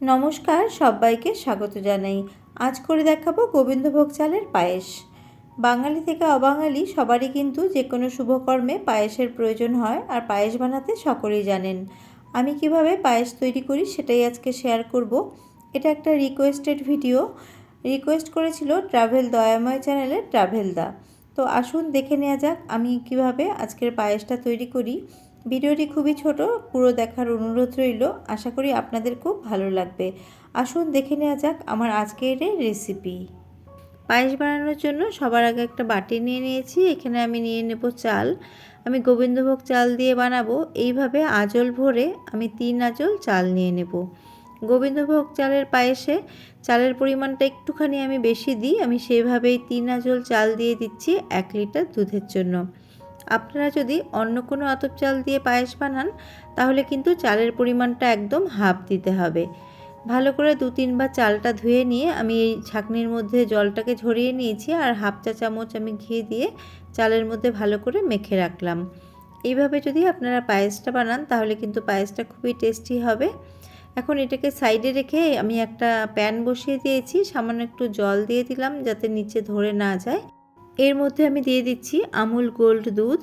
নমস্কার, সবাইকে স্বাগত জানাই। আজ করে দেখাবো গোবিন্দভোগ চালের পায়েস। বাঙালি থেকে অবাঙালি, সবারই কিন্তু যে কোনো শুভকর্মে পায়েসের প্রয়োজন হয় আর পায়েস বানাতে সকলেই জানেন। আমি কীভাবে পায়েস তৈরি করি সেটাই আজকে শেয়ার করব। এটা একটা রিকোয়েস্টেড ভিডিও রিকোয়েস্ট করেছিল ট্রাভেল দয়াময় চ্যানেলের ট্রাভেল দা। তো আসুন দেখে নেওয়া যাক আমি কীভাবে আজকের পায়েসটা তৈরি করি। ভিডিওটি খুবই ছোট, পুরো দেখার অনুরোধ রইল। আশা করি আপনাদের খুব ভালো লাগবে। আসুন দেখে নেওয়া যাক আমার আজকের রেসিপি পায়েস বানানোর জন্য সবার আগে একটা বাটি নিয়ে নিয়েছি। এখানে আমি নিয়ে নেব চাল। আমি গোবিন্দভোগ চাল দিয়ে বানাবো। এইভাবে আজল ভরে আমি তিন আজল চাল নিয়ে নেব। গোবিন্দভোগ চালের পায়েসে চালের পরিমাণটা একটুখানি আমি বেশি দিই। আমি সেভাবেই তিন আজল চাল দিয়ে দিচ্ছি এক লিটার দুধের জন্য। আপনারা যদি অন্য কোনো আতপ চাল দিয়ে পায়েস বানান, তাহলে কিন্তু চালের পরিমাণটা একদম হাফ দিতে হবে। ভালো করে দু তিনবার চালটা ধুয়ে নিয়ে আমি এই ছাঁকনির মধ্যে জলটাকে ঝরিয়ে নিয়েছি আর হাফ চা চামচ আমি ঘি দিয়ে চালের মধ্যে ভালো করে মেখে রাখলাম। এইভাবে যদি আপনারা পায়েসটা বানান, তাহলে কিন্তু পায়েসটা খুবই টেস্টি হবে। এখন এটাকে সাইডে রেখে আমি একটা প্যান বসিয়ে দিয়েছি, সামান্য একটু জল দিয়ে দিলাম যাতে নিচে ধরে না যায়। এর মধ্যে আমি দিয়ে দিচ্ছি আমুল গোল্ড দুধ।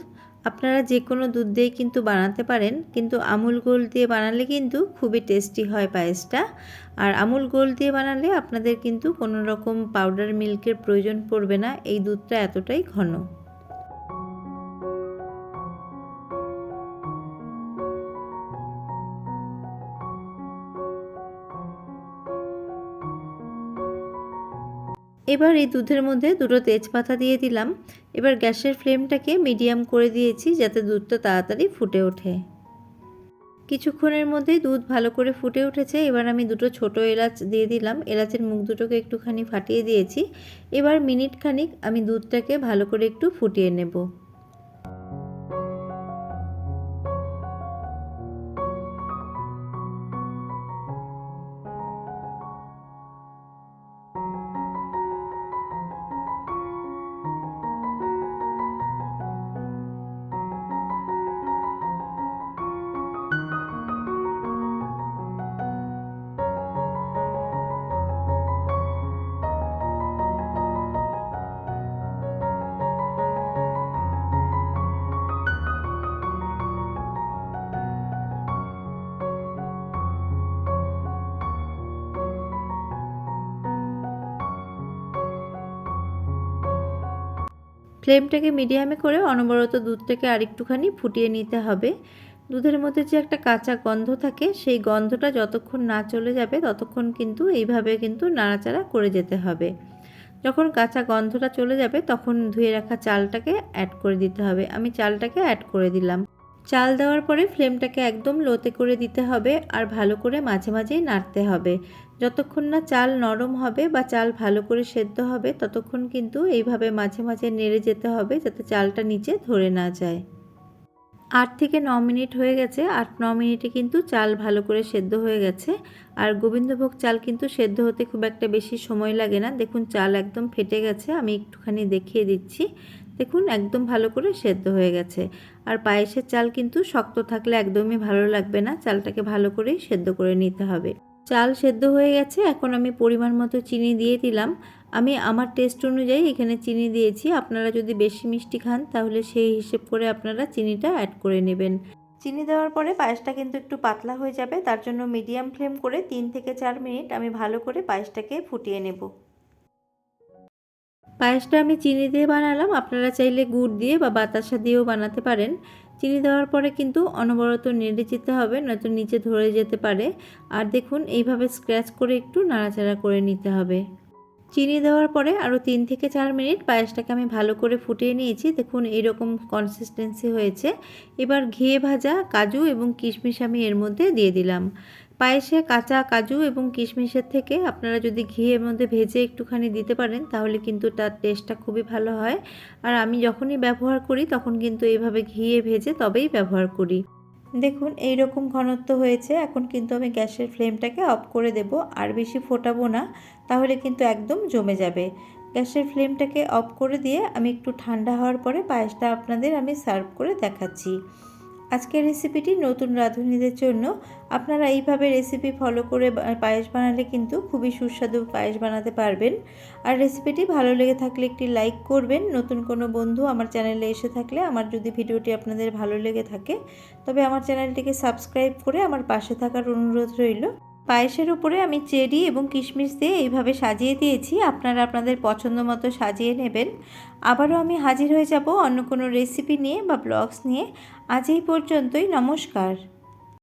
আপনারা যে কোনো দুধ দিয়ে কিন্তু বানাতে পারেন, কিন্তু আমুল গোল্ড দিয়ে বানালে কিন্তু খুবই টেস্টি হয় পায়েসটা। আর আমুল গোল্ড দিয়ে বানালে আপনাদের কিন্তু কোনো রকম পাউডার মিল্কের প্রয়োজন পড়বে না, এই দুধটা এতটাই ঘন। এবার এই দুধের মধ্যে দুটো তেজপাতা দিয়ে দিলাম। এবার গ্যাসের ফ্লেমটাকে মিডিয়াম করে দিয়েছি যাতে দুধটা তাড়াতাড়ি ফুটে ওঠে। কিছুক্ষণের মধ্যেই দুধ ভালো করে ফুটে উঠেছে। এবার আমি দুটো ছোট এলাচ দিয়ে দিলাম। এলাচের মুখ দুটোকে একটুখানি ফাটিয়ে দিয়েছি। এবার মিনিট খানিক আমি দুধটাকে ভালো করে একটু ফুটিয়ে নেব। ফ্লেমটাকে মিডিয়ামে করে অনবরত দুধটাকে আরেকটুখানি ফুটিয়ে নিতে হবে। দুধের মধ্যে যে একটা কাঁচা গন্ধ থাকে, সেই গন্ধটা যতক্ষণ না চলে যাবে, ততক্ষণ কিন্তু এইভাবে কিন্তু নাড়াচাড়া করে যেতে হবে। যখন কাঁচা গন্ধটা চলে যাবে, তখন ধুয়ে রাখা চালটাকে অ্যাড করে দিতে হবে। আমি চালটাকে অ্যাড করে দিলাম। চাল দেওয়ার পরে ফ্লেমটাকে একদম লোতে করে দিতে হবে আর ভালো করে মাঝে মাঝেই নাড়তে হবে। যতক্ষণ না চাল নরম হবে বা চাল ভালো করে সেদ্ধ হবে, ততক্ষণ কিন্তু এইভাবে মাঝে মাঝে নেড়ে যেতে হবে যাতে চালটা নিচে ধরে না যায়। আট থেকে ন মিনিট হয়ে গেছে। আট ন মিনিটে কিন্তু চাল ভালো করে সেদ্ধ হয়ে গেছে। আর গোবিন্দভোগ চাল কিন্তু সেদ্ধ হতে খুব একটা বেশি সময় লাগে না। দেখুন, চাল একদম ফেটে গেছে। আমি একটুখানি দেখিয়ে দিচ্ছি। দেখুন, একদম ভালো করে সেদ্ধ হয়ে গেছে। আর পায়েসের চাল কিন্তু শক্ত থাকলে একদমই ভালো লাগবে না। চালটাকে ভালো করেই সেদ্ধ করে নিতে হবে। চাল সেদ্ধ হয়ে গেছে, এখন আমি পরিমাণ মতো চিনি দিয়ে দিলাম। আমি আমার টেস্ট অনুযায়ী এখানে চিনি দিয়েছি। আপনারা যদি বেশি মিষ্টি খান, তাহলে সেই হিসেব করে আপনারা চিনিটা অ্যাড করে নেবেন। চিনি দেওয়ার পরে পায়েসটা কিন্তু একটু পাতলা হয়ে যাবে। তার জন্য মিডিয়াম ফ্লেম করে তিন থেকে চার মিনিট আমি ভালো করে পায়েসটাকে ফুটিয়ে নেব। পায়েসটা আমি চিনি দিয়ে বানালাম। আপনারা চাইলে গুড় দিয়ে বা বাতাসা দিয়েও বানাতে পারেন। চিনি দেওয়ার পরে কিন্তু অনবরত নেড়ে যেতে হবে, নয়তো নিচে ধরে যেতে পারে। আর দেখুন, এইভাবে স্ক্র্যাচ করে একটু নাড়াচাড়া করে নিতে হবে। চিনি দেওয়ার পরে আরও তিন থেকে চার মিনিট পায়েসটাকে আমি ভালো করে ফুটিয়ে নিয়েছি। দেখুন, এইরকম কনসিস্টেন্সি হয়েছে। এবার ঘিয়ে ভাজা কাজু এবং কিশমিশ আমি এর মধ্যে দিয়ে দিলাম। পায়েসে কাঁচা কাজু এবং কিশমিশের থেকে আপনারা যদি ঘিয়ের মধ্যে ভেজে একটুখানি দিতে পারেন, তাহলে কিন্তু তার টেস্টটা খুবই ভালো হয়। আর আমি যখনই ব্যবহার করি, তখন কিন্তু এইভাবে ঘিয়ে ভেজে তবেই ব্যবহার করি। দেখুন এই রকম ঘনত্ব হয়েছে। এখন কিন্তু আমি গ্যাসের ফ্লেমটাকে অফ করে দেব। আর বেশি ফোটাবো না, তাহলে কিন্তু একদম জমে যাবে। গ্যাসের ফ্লেমটাকে অফ করে দিয়ে আমি একটু ঠান্ডা হওয়ার পরে পায়েসটা আপনাদের আমি সার্ভ করে দেখাচ্ছি। আজকের রেসিপিটি নতুন রাঁধুনিদের জন্য। আপনারা এইভাবে রেসিপি ফলো করে পায়েস বানালে কিন্তু খুবই সুস্বাদু পায়েস বানাতে পারবেন। আর রেসিপিটি ভালো লেগে থাকলে একটি লাইক করবেন। নতুন কোনো বন্ধু আমার চ্যানেলে এসে থাকলে আমার যদি ভিডিওটি আপনাদের ভালো লেগে থাকে, তবে আমার চ্যানেলটিকে সাবস্ক্রাইব করে আমার পাশে থাকার অনুরোধ রইল। পায়েসের উপরে আমি চেরি এবং কিশমিশ দিয়ে এইভাবে সাজিয়ে দিয়েছি। আপনারা আপনাদের পছন্দ মতো সাজিয়ে নেবেন। আবারও আমি হাজির হয়ে যাব অন্য কোনো রেসিপি নিয়ে বা ব্লগস নিয়ে। আজ এই পর্যন্তই, নমস্কার।